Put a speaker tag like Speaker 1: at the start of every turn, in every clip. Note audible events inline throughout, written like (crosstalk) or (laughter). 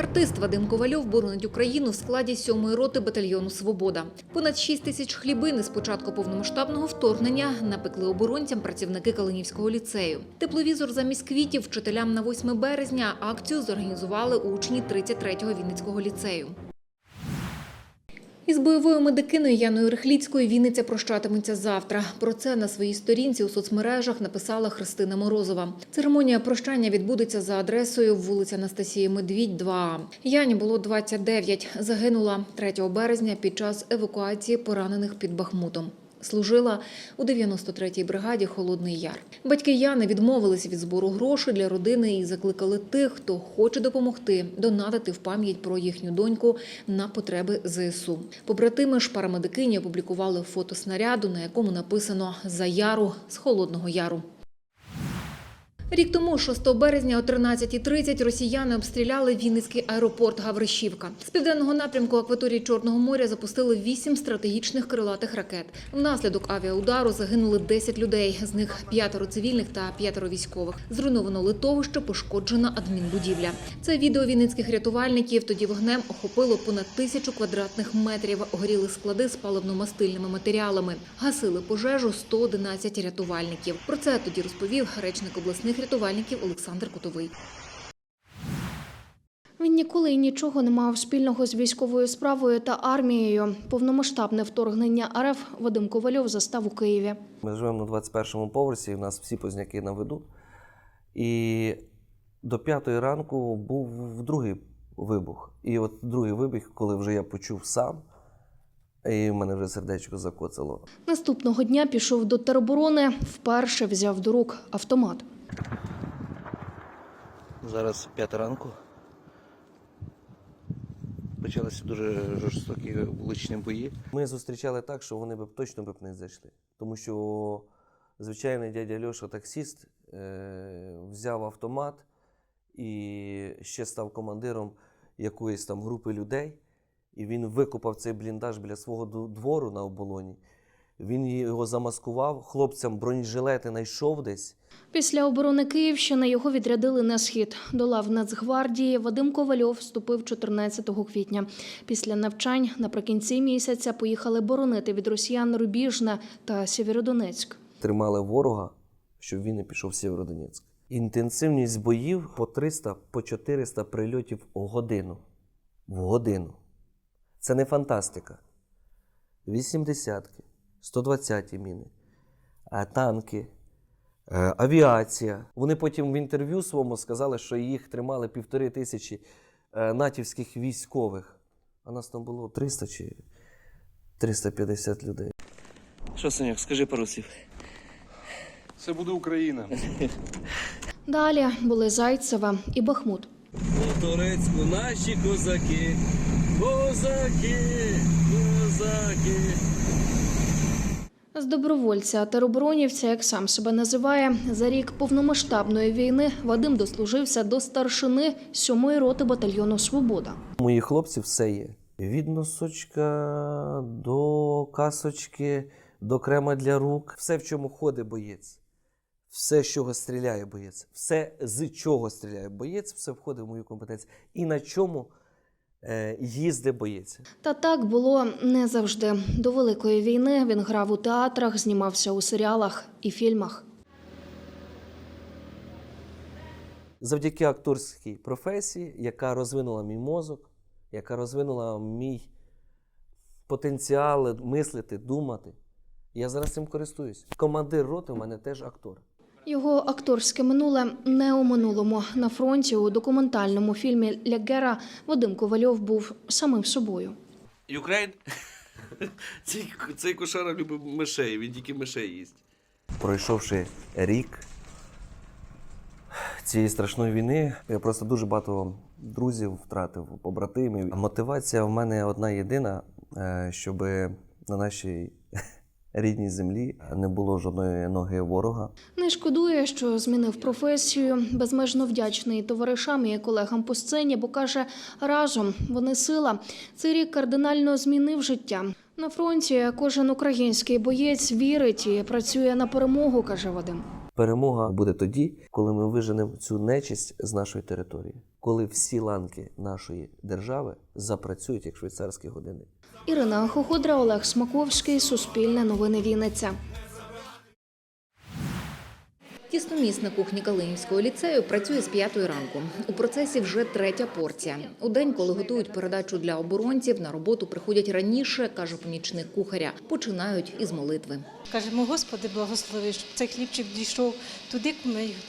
Speaker 1: Артист Вадим Ковальов боронить Україну в складі сьомої роти батальйону Свобода. Понад 6 тисяч хлібини з початку повномасштабного вторгнення напекли оборонцям працівники Калинівського ліцею. Тепловізор замість квітів вчителям на 8 березня акцію зорганізували учні 33-го Вінницького ліцею. Із бойовою медикиною Яною Рихліцькою Вінниця прощатиметься завтра. Про це на своїй сторінці у соцмережах написала Христина Морозова. Церемонія прощання відбудеться за адресою вулиця Анастасії Медвідь, 2А. Яні було 29. Загинула 3 березня під час евакуації поранених під Бахмутом. Служила у 93-й бригаді Холодний Яр. Батьки Яни відмовилися від збору грошей для родини і закликали тих, хто хоче допомогти, донатити в пам'ять про їхню доньку на потреби ЗСУ. Побратими ж парамедикині опублікували фото снаряду, на якому написано «За Яру з Холодного Яру». Рік тому, 6 березня о 13.30, росіяни обстріляли Вінницький аеропорт Гавришівка. З південного напрямку акваторії Чорного моря запустили вісім стратегічних крилатих ракет. Внаслідок авіаудару загинули 10 людей, з них п'ятеро цивільних та п'ятеро військових. Зруйновано литовище, пошкоджена адмінбудівля. Це відео вінницьких рятувальників. Тоді вогнем охопило понад тисячу квадратних метрів. Горіли склади з паливно-мастильними матеріалами. Гасили пожежу 111 рятувальників. Про це тоді розповів речник обласних рятувальників Олександр Котовий.
Speaker 2: Він ніколи і нічого не мав спільного з військовою справою та армією. Повномасштабне вторгнення РФ Вадим Ковальов застав у Києві.
Speaker 3: Ми живемо на 21-му поверсі, у нас всі позняки на виду. І до п'ятої ранку був другий вибух. І от другий вибух, коли вже я почув сам, і в мене вже сердечко закоцало.
Speaker 2: Наступного дня пішов до тероборони, вперше взяв до рук автомат.
Speaker 3: Зараз п'ята ранку. Почалися дуже жорстокі вуличні бої. Ми зустрічали так, що вони б точно б не зайшли. Тому що звичайний дядя Льоша, таксіст, е- взяв автомат і ще став командиром якоїсь там групи людей. І він викопав цей бліндаж біля свого двору на оболоні. Він його замаскував, хлопцям бронежилети знайшов десь.
Speaker 2: Після оборони Київщини його відрядили на схід. До лав Нацгвардії Вадим Ковальов вступив 14 квітня. Після навчань наприкінці місяця поїхали боронити від росіян Рубіжне та Сєвєродонецьк.
Speaker 3: тримали ворога, щоб він не пішов в Сєвєродонецьк. Інтенсивність боїв по 300, по 400 прильотів в годину. В годину. Це не фантастика. 80-ки, 120-ті міни, е, танки, е, авіація. Вони потім в інтерв'ю своєму сказали, що їх тримали півтори тисячі е, натівських військових. А нас там було 300 чи 350 людей. Що, Саняк, скажи пару слів.
Speaker 4: Це буде Україна. (laughs)
Speaker 2: Далі були Зайцева і Бахмут.
Speaker 5: У Турецьку наші козаки, козаки, козаки.
Speaker 2: З добровольця тероборонівця, як сам себе називає, за рік повномасштабної війни Вадим дослужився до старшини сьомої роти батальйону Свобода.
Speaker 3: У моїх хлопців все є. Від носочка до касочки, до крема для рук. Все, в чому ходить боєць. Все, з чого стріляє боєць. Все, з чого стріляє боєць, все входить в мою компетенцію. І на чому е, їздить боєць.
Speaker 2: Та так було не завжди. До великої війни він грав у театрах, знімався у серіалах і фільмах.
Speaker 3: Завдяки акторській професії, яка розвинула мій мозок, яка розвинула мій потенціал мислити, думати. Я зараз цим користуюсь. Командир роти у мене теж актор.
Speaker 2: Його акторське минуле не у минулому. На фронті у документальному фільмі Лягера Вадим Ковальов був самим собою.
Speaker 5: Юкрейн? (laughs) Цей, цей кошара любить мишей, він тільки мишей їсть.
Speaker 3: пройшовши рік цієї страшної війни, я просто дуже багато друзів втратив, побратимів. Мотивація в мене одна єдина, щоб на нашій рідній землі не було жодної ноги ворога.
Speaker 2: Не шкодує, що змінив професію. Безмежно вдячний товаришам і колегам по сцені, бо каже, разом вони сила. Цей рік кардинально змінив життя. На фронті кожен український боєць вірить і працює на перемогу, каже Вадим.
Speaker 3: Перемога буде тоді, коли ми виженемо цю нечисть з нашої території. коли всі ланки нашої держави запрацюють як швейцарські години.
Speaker 2: Ірина Хохудра, Олег Смаковський, Суспільне новини Вінниця.
Speaker 1: Тістомісна кухня Калинівського ліцею працює з п'ятої ранку. У процесі вже третя порція. У день, коли готують передачу для оборонців, на роботу приходять раніше, каже помічник кухаря. Починають із молитви.
Speaker 6: Кажемо, Господи, благослови, щоб цей хлібчик дійшов туди,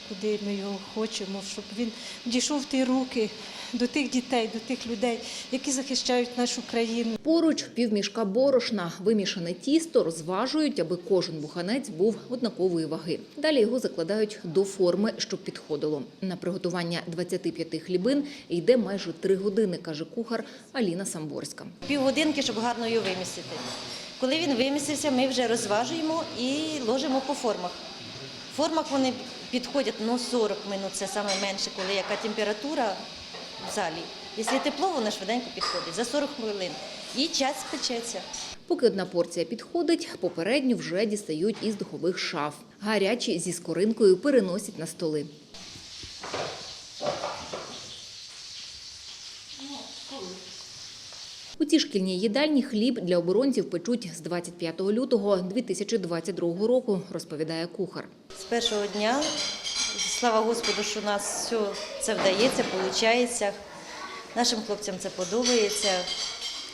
Speaker 6: куди ми його хочемо, щоб він дійшов в ті руки до тих дітей, до тих людей, які захищають нашу країну.
Speaker 1: Поруч півмішка борошна, вимішане тісто розважують, аби кожен буханець був однакової ваги. Далі його закладають до форми, щоб підходило. На приготування 25 хлібин йде майже три години, каже кухар Аліна Самборська.
Speaker 7: півгодинки, щоб гарно його вимісити. Коли він вимісився, ми вже розважуємо і ложимо по формах. В формах вони підходять ну, 40 минут, це саме менше, коли яка температура в залі. Якщо тепло, воно швиденько підходить за 40 хвилин. І час печеться.
Speaker 1: Поки одна порція підходить, попередню вже дістають із духових шаф. Гарячі зі скоринкою переносять на столи. У цій шкільній їдальні хліб для оборонців печуть з 25 лютого 2022 року, розповідає кухар.
Speaker 7: З першого дня, слава Господу, що у нас все це вдається, виходить. Нашим хлопцям це подобається.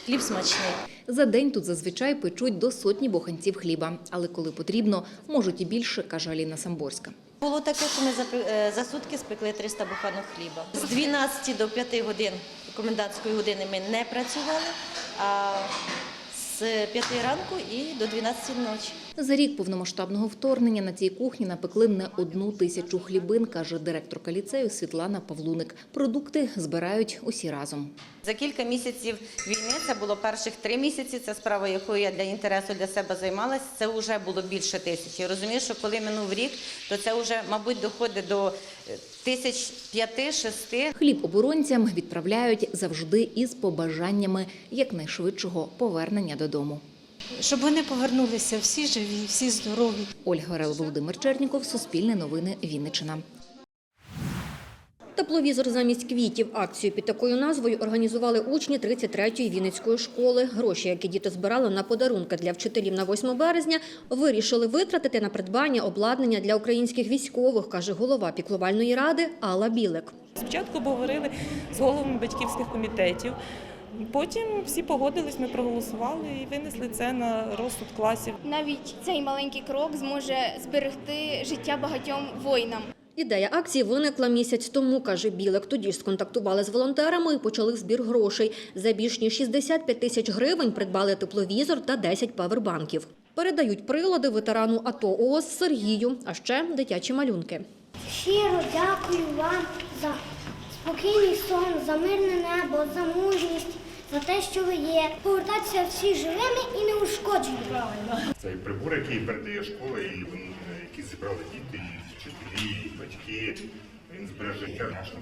Speaker 7: Хліб смачний.
Speaker 1: За день тут зазвичай печуть до сотні буханців хліба, але коли потрібно, можуть і більше, каже Аліна Самборська.
Speaker 7: Було таке, що ми за, е, сутки спекли 300 буханок хліба. З 12 до 5 годин комендантської години ми не працювали, а з 5 ранку і до 12 ночі.
Speaker 1: За рік повномасштабного вторгнення на цій кухні напекли не одну тисячу хлібин, каже директорка ліцею Світлана Павлуник. Продукти збирають усі разом.
Speaker 8: За кілька місяців війни це було перших три місяці. Це справа, якою я для інтересу для себе займалася. Це вже було більше тисячі. Розумію, що коли минув рік, то це вже, мабуть, доходить до е, тисяч п'яти-шести.
Speaker 1: Хліб оборонцям відправляють завжди із побажаннями якнайшвидшого повернення додому.
Speaker 6: Щоб вони повернулися всі живі, всі здорові.
Speaker 1: Ольга Орел, Володимир Черніков, Суспільне новини, Вінниччина.
Speaker 9: Тепловізор замість квітів. Акцію під такою назвою організували учні 33-ї Вінницької школи. Гроші, які діти збирали на подарунки для вчителів на 8 березня, вирішили витратити на придбання обладнання для українських військових, каже голова піклувальної ради Алла Білик.
Speaker 10: Спочатку говорили з головами батьківських комітетів. Потім всі погодились, ми проголосували і винесли це на розсуд класів.
Speaker 11: Навіть цей маленький крок зможе зберегти життя багатьом воїнам.
Speaker 9: Ідея акції виникла місяць тому, каже Білик. Тоді ж сконтактували з волонтерами і почали збір грошей. За більш ніж 65 тисяч гривень придбали тепловізор та 10 павербанків. Передають прилади ветерану АТО ООС Сергію, а ще дитячі малюнки.
Speaker 11: Щиро дякую вам за спокійний сон, за мирне небо, за мужність, за те, що ви є. Повертатися всі живими і неушкодженими.
Speaker 12: Цей прибор, який передає школа, і е, зібрали діти, і батьки. Він збереже життя нашим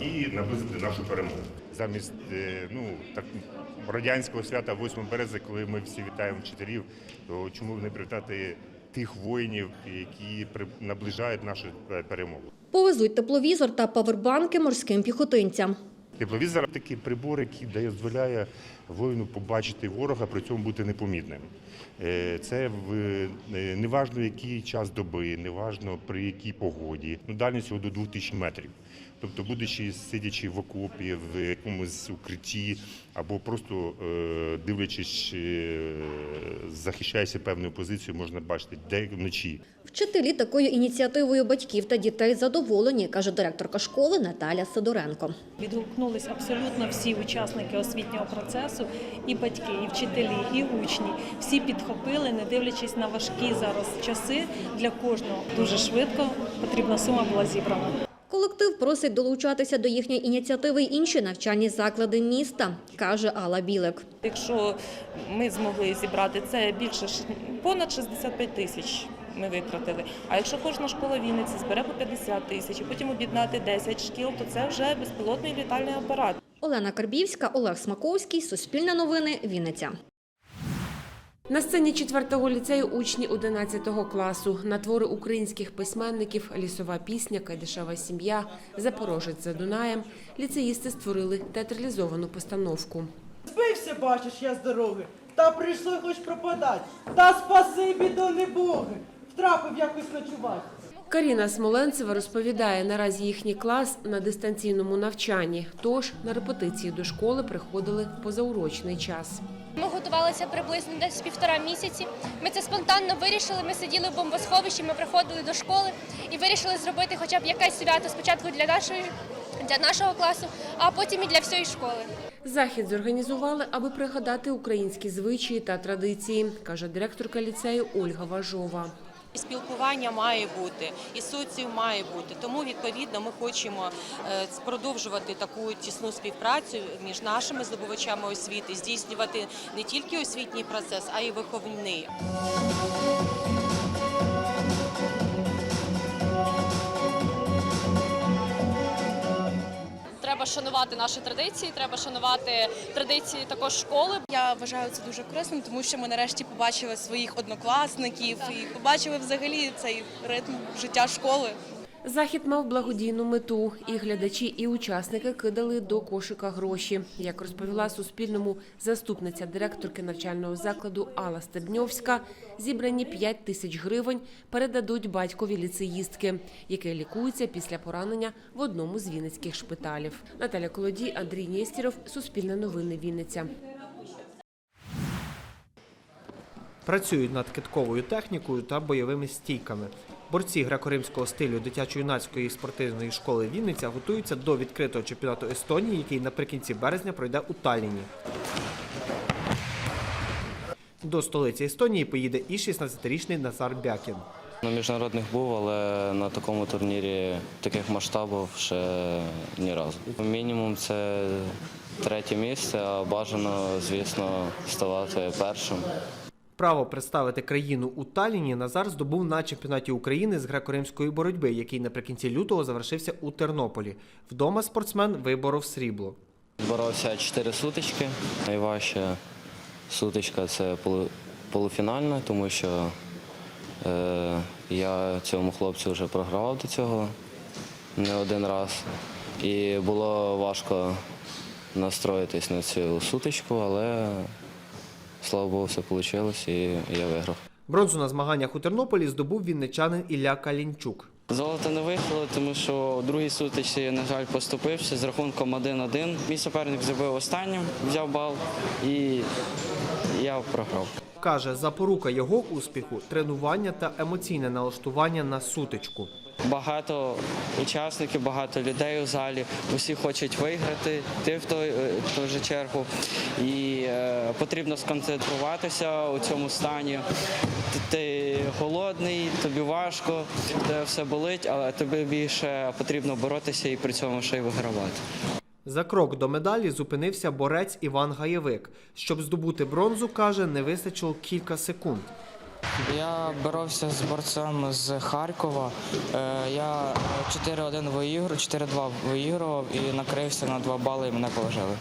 Speaker 12: і наблизити нашу перемогу. Замість е, ну так радянського свята 8 березня, коли ми всі вітаємо вчителів, то чому б не привітати тих воїнів, які наближають нашу е, перемогу?
Speaker 9: Повезуть тепловізор та павербанки морським піхотинцям.
Speaker 12: Тепловізор такий прибор, який дозволяє воїну побачити ворога, при цьому бути непомітним. Е, Це в е, неважно який час доби, неважно при якій погоді. Ну, дальність його до 2000 метрів. Тобто, будучи сидячи в окопі, в якомусь укритті, або просто е, дивлячись, е, захищаєшся певною позицією, можна бачити, де вночі.
Speaker 9: Вчителі такою ініціативою батьків та дітей задоволені, каже директорка школи Наталя Сидоренко.
Speaker 10: Відгукнулись абсолютно всі учасники освітнього процесу, і батьки, і вчителі, і учні. Всі підхопили, не дивлячись на важкі зараз часи для кожного. Дуже швидко потрібна сума була зібрана.
Speaker 9: Колектив просить долучатися до їхньої ініціативи й інші навчальні заклади міста, каже Алла Білик.
Speaker 10: Якщо ми змогли зібрати це більше понад 65 тисяч. Ми витратили. А якщо кожна школа Вінниці збере по 50 тисяч, і потім об'єднати 10 шкіл, то це вже безпілотний літальний апарат.
Speaker 9: Олена Карбівська, Олег Смаковський, Суспільне новини, Вінниця.
Speaker 13: На сцені 4-го ліцею учні 11-го класу. На твори українських письменників «Лісова пісня», «Кайдашева сім'я», «Запорожець за Дунаєм» ліцеїсти створили театралізовану постановку.
Speaker 14: Збився, бачиш, я з дороги, та прийшли хоч пропадать. Та спасибі до небоги. Втрапив якось ночувати.
Speaker 13: Каріна Смоленцева розповідає, наразі їхній клас на дистанційному навчанні, тож на репетиції до школи приходили в позаурочний час.
Speaker 11: Ми приблизно десь півтора місяці. Ми це спонтанно вирішили. Ми сиділи в бомбосховищі, ми приходили до школи і вирішили зробити хоча б якесь свято спочатку для нашої для нашого класу, а потім і для всієї школи.
Speaker 13: Захід зорганізували, аби пригадати українські звичаї та традиції, каже директорка ліцею Ольга Важова.
Speaker 15: І спілкування має бути, і соціум має бути. Тому відповідно ми хочемо е, продовжувати таку тісну співпрацю між нашими здобувачами освіти, здійснювати не тільки освітній процес, а й виховний.
Speaker 11: Треба шанувати наші традиції, треба шанувати традиції також школи.
Speaker 15: Я вважаю це дуже корисним, тому що ми нарешті побачили своїх однокласників і побачили взагалі цей ритм життя школи.
Speaker 13: Захід мав благодійну мету, і глядачі, і учасники кидали до кошика гроші. Як розповіла Суспільному заступниця директорки навчального закладу Алла Стебньовська, зібрані 5 тисяч гривень передадуть батькові ліцеїстки, який лікується після поранення в одному з вінницьких шпиталів. Наталя Колодій, Андрій Нєстіров, Суспільне новини Вінниця.
Speaker 16: Працюють над китковою технікою та бойовими стійками. Борці греко-римського стилю дитячо-юнацької спортивної школи Вінниця готуються до відкритого чемпіонату Естонії, який наприкінці березня пройде у Талліні. До столиці Естонії поїде і 16-річний Назар Бякін.
Speaker 17: На міжнародних був, але на такому турнірі таких масштабів ще ні разу. Мінімум це третє місце, а бажано, звісно, ставати першим.
Speaker 16: Право представити країну у Талліні Назар здобув на чемпіонаті України з греко-римської боротьби, який наприкінці лютого завершився у Тернополі. Вдома спортсмен виборов срібло.
Speaker 17: Боровся чотири сутички. Найважча сутичка це полу- полуфінальна, тому що е, я цьому хлопцю вже програвав до цього не один раз. І було важко настроїтись на цю сутичку, але слава Богу, все вийшло і я виграв.
Speaker 16: Бронзу на змаганнях у Тернополі здобув вінничанин Ілля Калінчук.
Speaker 17: Золото не вийшло, тому що у другій сутичці, на жаль, поступився з рахунком 1-1. Мій суперник зробив останнім, взяв бал і я програв.
Speaker 16: Каже, запорука його успіху тренування та емоційне налаштування на сутичку.
Speaker 17: Багато учасників, багато людей у залі. Усі хочуть виграти, ти в той, е, ту же чергу. І е, потрібно сконцентруватися у цьому стані. Ти голодний, тобі важко, тебе все болить, але тобі більше потрібно боротися і при цьому ще й вигравати.
Speaker 16: За крок до медалі зупинився борець Іван Гаєвик. Щоб здобути бронзу, каже, не вистачило кілька секунд.
Speaker 18: Я боровся з борцем з Харкова. Е, Я 4-1 виіграв, 4-2 виігрував і накрився на 2 бали і мене положили.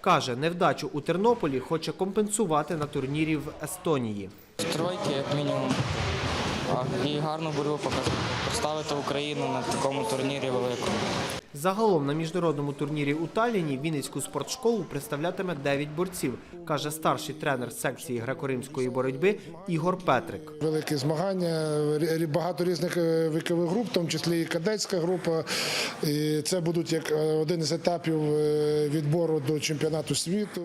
Speaker 16: Каже, невдачу у Тернополі хоче компенсувати на турнірі в Естонії.
Speaker 18: Тройки, як мінімум. І гарну боротьбу показати. Представити Україну на такому турнірі великому.
Speaker 16: Загалом на міжнародному турнірі у Талліні Вінницьку спортшколу представлятиме 9 борців, каже старший тренер секції греко-римської боротьби Ігор Петрик.
Speaker 19: Великі змагання, багато різних е, вікових груп, в тому числі і кадетська група. І це будуть як е, один із етапів е, відбору до чемпіонату світу.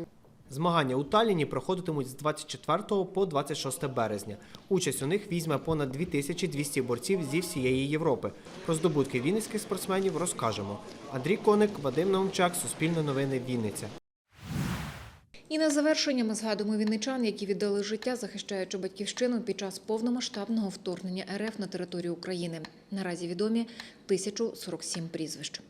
Speaker 16: Змагання у Талліні проходитимуть з 24 по 26 березня. Участь у них візьме понад 2200 борців зі всієї Європи. Про здобутки вінницьких спортсменів розкажемо. Андрій Коник, Вадим Наумчак, Суспільне новини, Вінниця.
Speaker 1: І на завершення ми згадуємо вінничан, які віддали життя, захищаючи батьківщину під час повномасштабного вторгнення РФ на територію України. Наразі відомі 1047 прізвищ.